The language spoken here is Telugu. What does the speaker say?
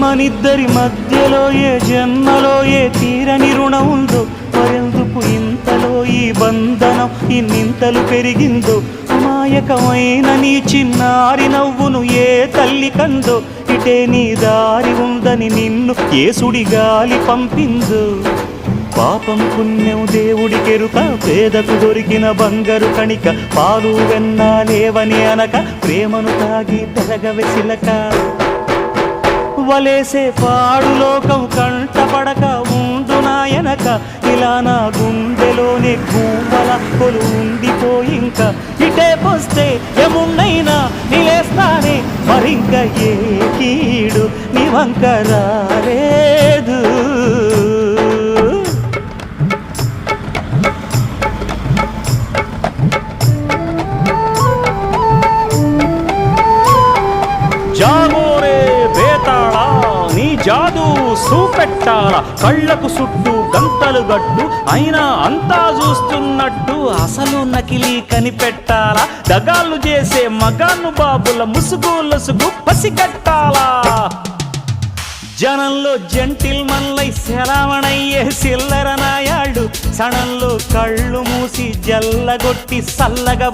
మనిద్దరి మధ్యలో ఏ జన్మలో ఏ తీరని రుణం ఉందో మరెందుకు ఇంతలో ఈ బంధనం ఇన్నింతలు పెరిగిందో? అమాయకమైన నీ చిన్నారి నవ్వును ఏ తల్లి కందో? ఇటే నీ దారి ఉందని నిన్ను కేసుడి గాలి పంపిందు? పాపం పుణ్యం దేవుడి కెరుక పేదకు దొరికిన బంగారు కణిక పాలు వెన్నా లేవని అనక ప్రేమను తాగి తెలగవెసిలక వలేసే పాడులోకం కంటపడక ఉండు నాయనక. ఇలా నా గుండెలోనే గువ్వల కొలు ఉండిపోయింక ఇటే పోస్తే ఎమున్నైనా నిలేస్తానే. మరింక ఏ కీడు నివంకరారేదు వంక జాదు సూపెట్టాల కళ్ళకు సుట్టు గంతలు గట్టు అయినా అంతా చూస్తున్నట్టు అసలు నకిలీ కనిపెట్టాలా? దగాళ్ళు చేసే మగాను బాబుల ముసుగు లొసుగు పసిగట్టాలా? జనంలో జంటిల్ మల్లై శరావణయ్యే సిల్లర నాయాడు సడన్లో కళ్ళు మూసి జల్లగొట్టి సల్లగా